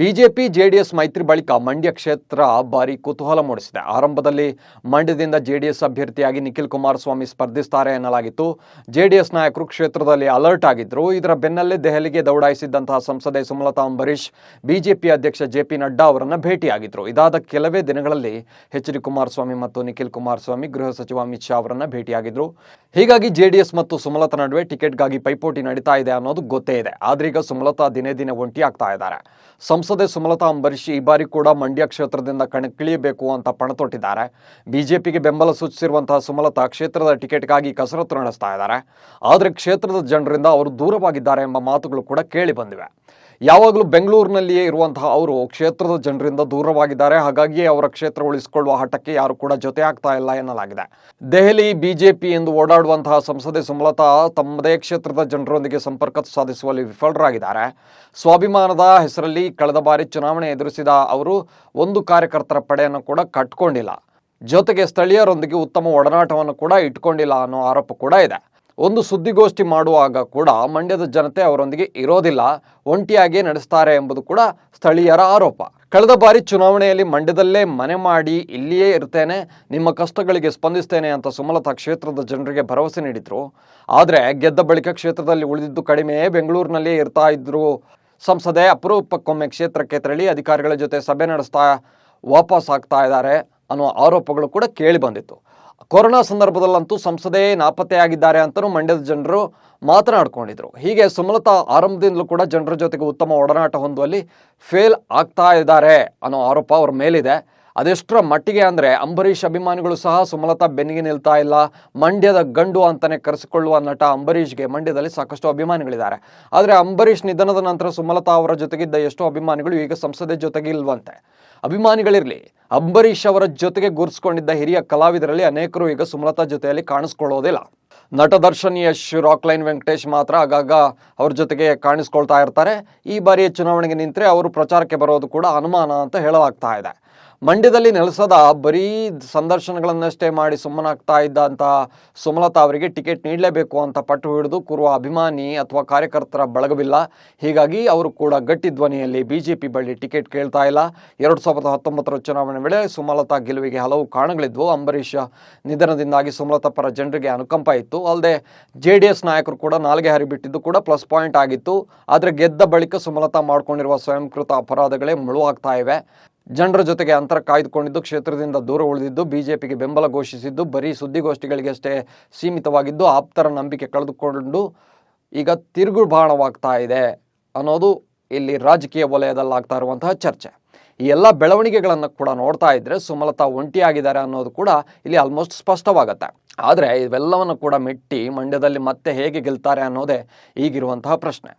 BJP, JDS ಮೈತ್ರಿ ಬಳಿಕ ಮಂಡ್ಯ ಕ್ಷೇತ್ರ ಭಾರಿ ಕುತೂಹಲ ಮೂಡಿಸಿದೆ. ಆರಂಭದಲ್ಲಿ ಮಂಡ್ಯದಿಂದ ಜೆಡಿಎಸ್ ಅಭ್ಯರ್ಥಿಯಾಗಿ ನಿಖಿಲ್ ಕುಮಾರಸ್ವಾಮಿ ಸ್ಪರ್ಧಿಸುತ್ತಾರೆ ಎನ್ನಲಾಗಿತ್ತು. ಜೆಡಿಎಸ್ ನಾಯಕರು ಕ್ಷೇತ್ರದಲ್ಲಿ ಅಲರ್ಟ್ ಆಗಿದ್ರು. ಇದರ ಬೆನ್ನಲ್ಲೇ ದೆಹಲಿಗೆ ದೌಡಾಯಿಸಿದ್ದಂತಹ ಸಂಸದೆ ಸುಮಲತಾ ಅಂಬರೀಶ್ ಬಿಜೆಪಿ ಅಧ್ಯಕ್ಷ ಜೆ ಪಿ ನಡ್ಡಾ ಅವರನ್ನು ಭೇಟಿಯಾಗಿದ್ರು. ಇದಾದ ಕೆಲವೇ ದಿನಗಳಲ್ಲಿ ಎಚ್ ಡಿ ಕುಮಾರಸ್ವಾಮಿ ಮತ್ತು ನಿಖಿಲ್ ಕುಮಾರಸ್ವಾಮಿ ಗೃಹ ಸಚಿವ ಅಮಿತ್ ಶಾ ಅವರನ್ನು ಭೇಟಿಯಾಗಿದ್ರು. ಹೀಗಾಗಿ ಜೆಡಿಎಸ್ ಮತ್ತು ಸುಮಲತಾ ನಡುವೆ ಟಿಕೆಟ್ಗಾಗಿ ಪೈಪೋಟಿ ನಡೀತಾ ಇದೆ ಅನ್ನೋದು ಗೊತ್ತೇ ಇದೆ. ಆದ್ರೆ ಈಗ ಸುಮಲತಾ ದಿನೇ ದಿನೇ ಒಂಟಿ ಆಗ್ತಾ ಇದ್ದಾರೆ. ಸಂಸದೆ ಸುಮಲತಾ ಅಂಬರೀಶ್ ಈ ಬಾರಿ ಕೂಡ ಮಂಡ್ಯ ಕ್ಷೇತ್ರದಿಂದ ಕಣಕ್ಕಿಳಿಯಬೇಕು ಅಂತ ಪಣ ಪಣತೊಟ್ಟಿದ್ದಾರೆ. ಬಿಜೆಪಿಗೆ ಬೆಂಬಲ ಸೂಚಿಸಿರುವಂತಹ ಸುಮಲತಾ ಕ್ಷೇತ್ರದ ಟಿಕೆಟ್ಗಾಗಿ ಕಸರತ್ತು ನಡೆಸ್ತಾ ಇದ್ದಾರೆ. ಆದರೆ ಕ್ಷೇತ್ರದ ಜನರಿಂದ ಅವರು ದೂರವಾಗಿದ್ದಾರೆ ಎಂಬ ಮಾತುಗಳು ಕೂಡ ಕೇಳಿ ಬಂದಿವೆ. ಯಾವಾಗಲೂ ಬೆಂಗಳೂರಿನಲ್ಲಿಯೇ ಇರುವಂತಹ ಅವರು ಕ್ಷೇತ್ರದ ಜನರಿಂದ ದೂರವಾಗಿದ್ದಾರೆ. ಹಾಗಾಗಿ ಅವರ ಕ್ಷೇತ್ರ ಉಳಿಸಿಕೊಳ್ಳುವ ಹಠಕ್ಕೆ ಯಾರು ಕೂಡ ಜೊತೆ ಆಗ್ತಾ ಇಲ್ಲ ಎನ್ನಲಾಗಿದೆ. ದೆಹಲಿ, ಬಿಜೆಪಿ ಎಂದು ಓಡಾಡುವಂತಹ ಸಂಸದೆ ಸುಮಲತಾ ತಮ್ಮದೇ ಕ್ಷೇತ್ರದ ಜನರೊಂದಿಗೆ ಸಂಪರ್ಕ ಸಾಧಿಸುವಲ್ಲಿ ವಿಫಲರಾಗಿದ್ದಾರೆ. ಸ್ವಾಭಿಮಾನದ ಹೆಸರಲ್ಲಿ ಕಳೆದ ಬಾರಿ ಚುನಾವಣೆ ಎದುರಿಸಿದ ಅವರು ಒಂದು ಕಾರ್ಯಕರ್ತರ ಪಡೆಯನ್ನು ಕೂಡ ಕಟ್ಕೊಂಡಿಲ್ಲ. ಜೊತೆಗೆ ಸ್ಥಳೀಯರೊಂದಿಗೆ ಉತ್ತಮ ಒಡನಾಟವನ್ನು ಕೂಡ ಇಟ್ಕೊಂಡಿಲ್ಲ ಅನ್ನೋ ಆರೋಪ ಕೂಡ ಇದೆ. ಒಂದು ಸುದ್ದಿಗೋಷ್ಠಿ ಮಾಡುವಾಗ ಕೂಡ ಮಂಡ್ಯದ ಜನತೆ ಅವರೊಂದಿಗೆ ಇರೋದಿಲ್ಲ, ಒಂಟಿಯಾಗಿ ನಡೆಸ್ತಾರೆ ಎಂಬುದು ಕೂಡ ಸ್ಥಳೀಯರ ಆರೋಪ. ಕಳೆದ ಬಾರಿ ಚುನಾವಣೆಯಲ್ಲಿ ಮಂಡ್ಯದಲ್ಲೇ ಮನೆ ಮಾಡಿ ಇಲ್ಲಿಯೇ ಇರ್ತೇನೆ, ನಿಮ್ಮ ಕಷ್ಟಗಳಿಗೆ ಸ್ಪಂದಿಸ್ತೇನೆ ಅಂತ ಸುಮಲತಾ ಕ್ಷೇತ್ರದ ಜನರಿಗೆ ಭರವಸೆ ನೀಡಿದ್ರು. ಆದರೆ ಗೆದ್ದ ಬಳಿಕ ಕ್ಷೇತ್ರದಲ್ಲಿ ಉಳಿದಿದ್ದು ಕಡಿಮೆ ಬೆಂಗಳೂರಿನಲ್ಲೇ ಇರ್ತಾ ಇದ್ರು. ಸಂಸದೆ ಅಪರೂಪಕ್ಕೊಮ್ಮೆ ಕ್ಷೇತ್ರಕ್ಕೆ ತೆರಳಿ ಅಧಿಕಾರಿಗಳ ಜೊತೆ ಸಭೆ ನಡೆಸ್ತಾ ವಾಪಸ್ ಆಗ್ತಾ ಇದ್ದಾರೆ ಅನ್ನೋ ಆರೋಪಗಳು ಕೂಡ ಕೇಳಿ ಬಂದಿತ್ತು. ಕೊರೋನಾ ಸಂದರ್ಭದಲ್ಲಂತೂ ಸಂಸದೆ ನಾಪತ್ತೆಯಾಗಿದ್ದಾರೆ ಅಂತಲೂ ಮಂಡ್ಯದ ಜನರು ಮಾತನಾಡ್ಕೊಂಡಿದ್ರು. ಹೀಗೆ ಸುಮಲತಾ ಆರಂಭದಿಂದಲೂ ಕೂಡ ಜನರ ಜೊತೆಗೆ ಉತ್ತಮ ಒಡನಾಟ ಹೊಂದುವಲ್ಲಿ ಫೇಲ್ ಆಗ್ತಾ ಇದ್ದಾರೆ ಅನ್ನೋ ಆರೋಪ ಅವ್ರ ಮೇಲಿದೆ. ಅದೆಷ್ಟರ ಮಟ್ಟಿಗೆ ಅಂದರೆ ಅಂಬರೀಷ್ ಅಭಿಮಾನಿಗಳು ಸಹ ಸುಮಲತಾ ಬೆನ್ನಿಗೆ ನಿಲ್ತಾ ಇಲ್ಲ, ಮಂಡ್ಯದ ಗಂಡು ಅಂತಲೇ ಕರೆಸಿಕೊಳ್ಳುವ ನಟ ಅಂಬರೀಷ್ಗೆ ಮಂಡ್ಯದಲ್ಲಿ ಸಾಕಷ್ಟು ಅಭಿಮಾನಿಗಳಿದ್ದಾರೆ. ಆದರೆ ಅಂಬರೀಷ್ ನಿಧನದ ನಂತರ ಸುಮಲತಾ ಅವರ ಜೊತೆಗಿದ್ದ ಎಷ್ಟೋ ಅಭಿಮಾನಿಗಳು ಈಗ ಸಂಸದೆ ಜೊತೆಗೆ ಇಲ್ವಂತೆ ಅಭಿಮಾನಿಗಳಿರಲಿ ಅಂಬರೀಷ್ ಅವರ ಜೊತೆಗೆ ಗುರುಸ್ಕೊಂಡಿದ್ದ ಹಿರಿಯ ಕಲಾವಿದರಲ್ಲಿ ಅನೇಕರು ಈಗ ಸುಮಲತಾ ಜೊತೆಯಲ್ಲಿ ಕಾಣಿಸ್ಕೊಳ್ಳೋದಿಲ್ಲ. ನಟ ದರ್ಶನ್ ಯಶ್ ರಾಕ್ಲೈನ್ ವೆಂಕಟೇಶ್ ಮಾತ್ರ ಆಗಾಗ ಅವ್ರ ಜೊತೆಗೆ ಕಾಣಿಸ್ಕೊಳ್ತಾ ಇರ್ತಾರೆ. ಈ ಬಾರಿಯ ಚುನಾವಣೆಗೆ ನಿಂತರೆ ಅವರು ಪ್ರಚಾರಕ್ಕೆ ಬರೋದು ಕೂಡ ಅನುಮಾನ ಅಂತ ಹೇಳಲಾಗ್ತಾ ಇದೆ. ಮಂಡ್ಯದಲ್ಲಿ ನೆಲೆಸದ ಬರೀ ಸಂದರ್ಶನಗಳನ್ನಷ್ಟೇ ಮಾಡಿ ಸುಮ್ಮನಾಗ್ತಾ ಇದ್ದಂಥ ಸುಮಲತಾ ಅವರಿಗೆ ಟಿಕೆಟ್ ನೀಡಲೇಬೇಕು ಅಂತ ಪಟ್ಟು ಹಿಡಿದು ಕೂರುವ ಅಭಿಮಾನಿ ಅಥವಾ ಕಾರ್ಯಕರ್ತರ ಬಳಗವಿಲ್ಲ. ಹೀಗಾಗಿ ಅವರು ಕೂಡ ಗಟ್ಟಿ ಧ್ವನಿಯಲ್ಲಿ ಬಿಜೆಪಿ ಬಳಿ ಟಿಕೆಟ್ ಕೇಳ್ತಾ ಇಲ್ಲ. ಎರಡು ಸಾವಿರದ ಹತ್ತೊಂಬತ್ತರ ಚುನಾವಣೆ ವೇಳೆ ಸುಮಲತಾ ಗೆಲುವಿಗೆ ಹಲವು ಕಾರಣಗಳಿದ್ವು. ಅಂಬರೀಷ್ ನಿಧನದಿಂದಾಗಿ ಸುಮಲತಾ ಪರ ಜನರಿಗೆ ಅನುಕಂಪ ಇತ್ತು. ಅಲ್ಲದೆ ಜೆ ಡಿ ಎಸ್ ನಾಯಕರು ಕೂಡ ನಾಲ್ಗೆ ಹರಿಬಿಟ್ಟಿದ್ದು ಕೂಡ ಪ್ಲಸ್ ಪಾಯಿಂಟ್ ಆಗಿತ್ತು. ಆದರೆ ಗೆದ್ದ ಬಳಿಕ ಸುಮಲತಾ ಮಾಡಿಕೊಂಡಿರುವ ಸ್ವಯಂಕೃತ ಅಪರಾಧಗಳೇ ಮುಳುವಾಗ್ತಾ ಇವೆ. ಜನರ ಜೊತೆಗೆ ಅಂತರ ಕಾಯ್ದುಕೊಂಡಿದ್ದು, ಕ್ಷೇತ್ರದಿಂದ ದೂರ ಉಳಿದಿದ್ದು, ಬಿಜೆಪಿಗೆ ಬೆಂಬಲ ಘೋಷಿಸಿದ್ದು, ಬರೀ ಸುದ್ದಿಗೋಷ್ಠಿಗಳಿಗಷ್ಟೇ ಸೀಮಿತವಾಗಿದ್ದು, ಆಪ್ತರ ನಂಬಿಕೆ ಕಳೆದುಕೊಂಡು ಈಗ ತಿರುಗುಬಾಣವಾಗ್ತಾ ಇದೆ ಅನ್ನೋದು ಇಲ್ಲಿ ರಾಜಕೀಯ ವಲಯದಲ್ಲಾಗ್ತಾ ಇರುವಂತಹ ಚರ್ಚೆ. ಈ ಎಲ್ಲ ಬೆಳವಣಿಗೆಗಳನ್ನು ಕೂಡ ನೋಡ್ತಾ ಇದ್ದರೆ ಸುಮಲತಾ ಒಂಟಿಯಾಗಿದ್ದಾರೆ ಅನ್ನೋದು ಕೂಡ ಇಲ್ಲಿ ಆಲ್ಮೋಸ್ಟ್ ಸ್ಪಷ್ಟವಾಗತ್ತೆ. ಆದರೆ ಇವೆಲ್ಲವನ್ನು ಕೂಡ ಮೆಟ್ಟಿ ಮಂಡ್ಯದಲ್ಲಿ ಮತ್ತೆ ಹೇಗೆ ಗೆಲ್ತಾರೆ ಅನ್ನೋದೇ ಈಗಿರುವಂತಹ ಪ್ರಶ್ನೆ.